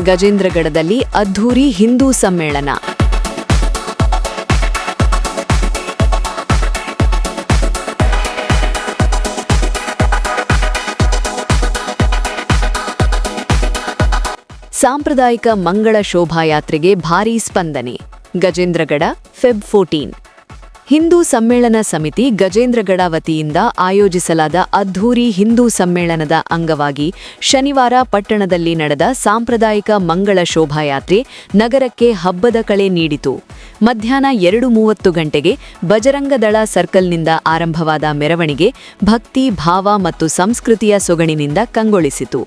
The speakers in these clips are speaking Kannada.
ಗಜೇಂದ್ರಗಡದಲ್ಲಿ ಅದ್ಧೂರಿ ಹಿಂದೂ ಸಮ್ಮೇಳನ. ಸಾಂಪ್ರದಾಯಿಕ ಮಂಗಳ ಶೋಭಾಯಾತ್ರೆಗೆ ಭಾರೀ ಸ್ಪಂದನೆ. ಗಜೇಂದ್ರಗಡ ಫೆಬ್ ಫೋರ್ಟೀನ್ ಹಿಂದೂ ಸಮ್ಮೇಳನ ಸಮಿತಿ ಗಜೇಂದ್ರಗಡ ವತಿಯಿಂದ ಆಯೋಜಿಸಲಾದ ಅದ್ಧೂರಿ ಹಿಂದೂ ಸಮ್ಮೇಳನದ ಅಂಗವಾಗಿ ಶನಿವಾರ ಪಟ್ಟಣದಲ್ಲಿ ನಡೆದ ಸಾಂಪ್ರದಾಯಿಕ ಮಂಗಳ ಶೋಭಾಯಾತ್ರೆ ನಗರಕ್ಕೆ ಹಬ್ಬದ ಕಳೆ ನೀಡಿತು. ಮಧ್ಯಾಹ್ನ ಎರಡು ಮೂವತ್ತು ಗಂಟೆಗೆ ಬಜರಂಗದಳ ಸರ್ಕಲ್ನಿಂದ ಆರಂಭವಾದ ಮೆರವಣಿಗೆ ಭಕ್ತಿ, ಭಾವ ಮತ್ತು ಸಂಸ್ಕೃತಿಯ ಸೊಗಣಿನಿಂದ ಕಂಗೊಳಿಸಿತು.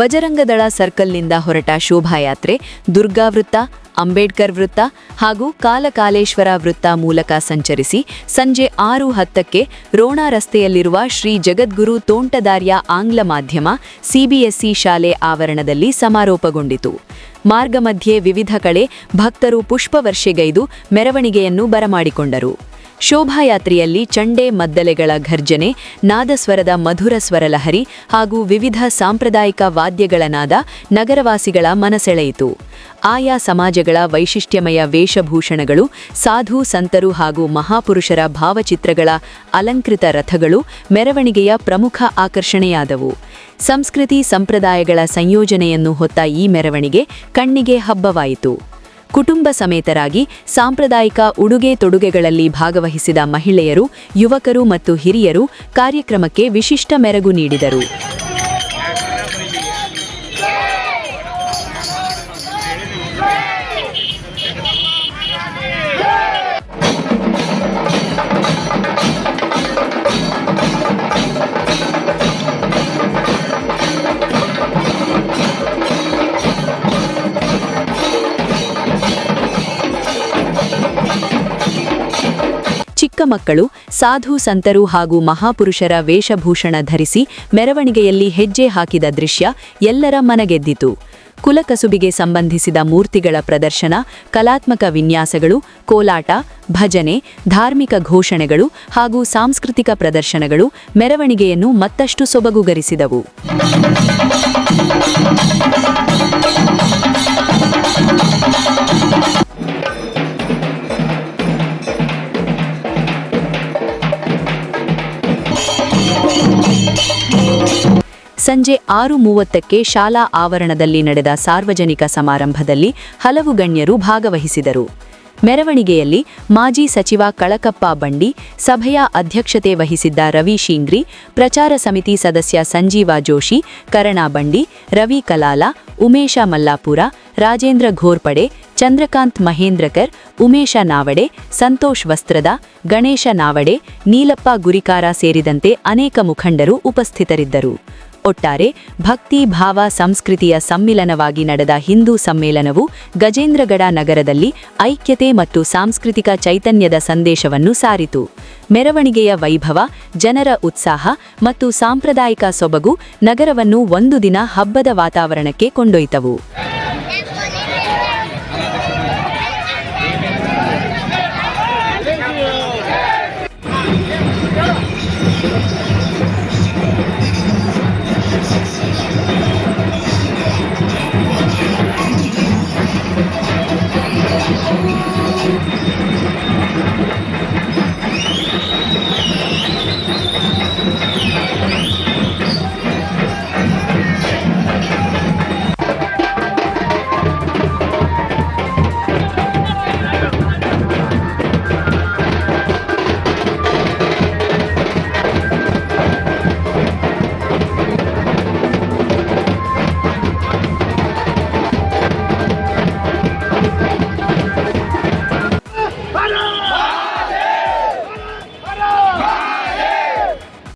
ಬಜರಂಗದಳ ಸರ್ಕಲ್ನಿಂದ ಹೊರಟ ಶೋಭಾಯಾತ್ರೆ, ದುರ್ಗಾ ವೃತ್ತ, ಅಂಬೇಡ್ಕರ್ ವೃತ್ತ ಹಾಗೂ ಕಾಲಕಾಲೇಶ್ವರ ವೃತ್ತ ಮೂಲಕ ಸಂಚರಿಸಿ ಸಂಜೆ ಆರು ಹತ್ತಕ್ಕೆ ರೋಣ ರಸ್ತೆಯಲ್ಲಿರುವ ಶ್ರೀ ಜಗದ್ಗುರು ತೋಂಟದಾರ್ಯ ಆಂಗ್ಲ ಮಾಧ್ಯಮ, ಸಿಬಿಎಸ್ಇ ಶಾಲೆ ಆವರಣದಲ್ಲಿ ಸಮಾರೋಪಗೊಂಡಿತು. ಮಾರ್ಗ ಮಧ್ಯೆ ವಿವಿಧ ಕಡೆ ಭಕ್ತರು ಪುಷ್ಪವರ್ಷೆಗೈದು ಮೆರವಣಿಗೆಯನ್ನು ಬರಮಾಡಿಕೊಂಡರು. ಶೋಭಾಯಾತ್ರೆಯಲ್ಲಿ ಚಂಡೆ ಮದ್ದಲೆಗಳ ಘರ್ಜನೆ, ನಾದಸ್ವರದ ಮಧುರ ಸ್ವರಲಹರಿ ಹಾಗೂ ವಿವಿಧ ಸಾಂಪ್ರದಾಯಿಕ ವಾದ್ಯಗಳ ನಾದ ನಗರವಾಸಿಗಳ ಮನಸೆಳೆಯಿತು. ಆಯಾ ಸಮಾಜಗಳ ವೈಶಿಷ್ಟ್ಯಮಯ ವೇಷಭೂಷಣಗಳು, ಸಾಧು, ಸಂತರು ಹಾಗೂ ಮಹಾಪುರುಷರ ಭಾವಚಿತ್ರಗಳ ಅಲಂಕೃತ ರಥಗಳು ಮೆರವಣಿಗೆಯ ಪ್ರಮುಖ ಆಕರ್ಷಣೆಯಾದವು. ಸಂಸ್ಕೃತಿ ಸಂಪ್ರದಾಯಗಳ ಸಂಯೋಜನೆಯನ್ನು ಹೊತ್ತ ಈ ಮೆರವಣಿಗೆ ಕಣ್ಣಿಗೆ ಹಬ್ಬವಾಯಿತು. ಕುಟುಂಬ ಸಮೇತರಾಗಿ ಸಾಂಪ್ರದಾಯಿಕ ಉಡುಗೆ ತೊಡುಗೆಗಳಲ್ಲಿ ಭಾಗವಹಿಸಿದ ಮಹಿಳೆಯರು ಯುವಕರು ಮತ್ತು ಹಿರಿಯರು ಕಾರ್ಯಕ್ರಮಕ್ಕೆ ವಿಶಿಷ್ಟ ಮೆರಗು ನೀಡಿದರು. ಚಿಕ್ಕ ಮಕ್ಕಳು, ಸಾಧು ಸಂತರು ಹಾಗೂ ಮಹಾಪುರುಷರ ವೇಷಭೂಷಣ ಧರಿಸಿ ಮೆರವಣಿಗೆಯಲ್ಲಿ ಹೆಜ್ಜೆ ಹಾಕಿದ ದೃಶ್ಯ ಎಲ್ಲರ ಮನಗೆದ್ದಿತು. ಕುಲಕಸುಬಿಗೆ ಸಂಬಂಧಿಸಿದ ಮೂರ್ತಿಗಳ ಪ್ರದರ್ಶನ, ಕಲಾತ್ಮಕ ವಿನ್ಯಾಸಗಳು, ಕೋಲಾಟ, ಭಜನೆ, ಧಾರ್ಮಿಕ ಘೋಷಣೆಗಳು ಹಾಗೂ ಸಾಂಸ್ಕೃತಿಕ ಪ್ರದರ್ಶನಗಳು ಮೆರವಣಿಗೆಯನ್ನು ಮತ್ತಷ್ಟು ಸೊಬಗುಗರಿಸಿದವು. ಸಂಜೆ ಆರು ಮೂವತ್ತಕ್ಕೆ ಶಾಲಾ ಆವರಣದಲ್ಲಿ ನಡೆದ ಸಾರ್ವಜನಿಕ ಸಮಾರಂಭದಲ್ಲಿ ಹಲವು ಗಣ್ಯರು ಭಾಗವಹಿಸಿದರು. ಮೆರವಣಿಗೆಯಲ್ಲಿ ಮಾಜಿ ಸಚಿವ ಕಳಕಪ್ಪ ಬಂಡಿ, ಸಭೆಯ ಅಧ್ಯಕ್ಷತೆ ವಹಿಸಿದ್ದ ರವಿ ಶೀಂಗ್ರಿ, ಪ್ರಚಾರ ಸಮಿತಿ ಸದಸ್ಯ ಸಂಜೀವ ಜೋಶಿ, ಕರಣಾ ಬಂಡಿ, ರವಿ ಕಲಾಲ, ಉಮೇಶ ಮಲ್ಲಾಪುರ, ರಾಜೇಂದ್ರ ಘೋರ್ಪಡೆ, ಚಂದ್ರಕಾಂತ್ ಮಹೇಂದ್ರಕರ್, ಉಮೇಶ ನಾವಡೆ, ಸಂತೋಷ್ ವಸ್ತ್ರದ, ಗಣೇಶ ನಾವಡೆ, ನೀಲಪ್ಪ ಗುರಿಕಾರ ಸೇರಿದಂತೆ ಅನೇಕ ಮುಖಂಡರು ಉಪಸ್ಥಿತರಿದ್ದರು. ಒಟ್ಟಾರೆ ಭಕ್ತಿ ಭಾವ ಸಂಸ್ಕೃತಿಯ ಸಮ್ಮಿಲನವಾಗಿ ನಡೆದ ಹಿಂದೂ ಸಮ್ಮೇಳನವು ಗಜೇಂದ್ರಗಡ ನಗರದಲ್ಲಿ ಐಕ್ಯತೆ ಮತ್ತು ಸಾಂಸ್ಕೃತಿಕ ಚೈತನ್ಯದ ಸಂದೇಶವನ್ನು ಸಾರಿತು. ಮೆರವಣಿಗೆಯ ವೈಭವ, ಜನರ ಉತ್ಸಾಹ ಮತ್ತು ಸಾಂಪ್ರದಾಯಿಕ ಸೊಬಗು ನಗರವನ್ನು ಒಂದು ದಿನ ಹಬ್ಬದ ವಾತಾವರಣಕ್ಕೆ ಕೊಂಡೊಯ್ತವು.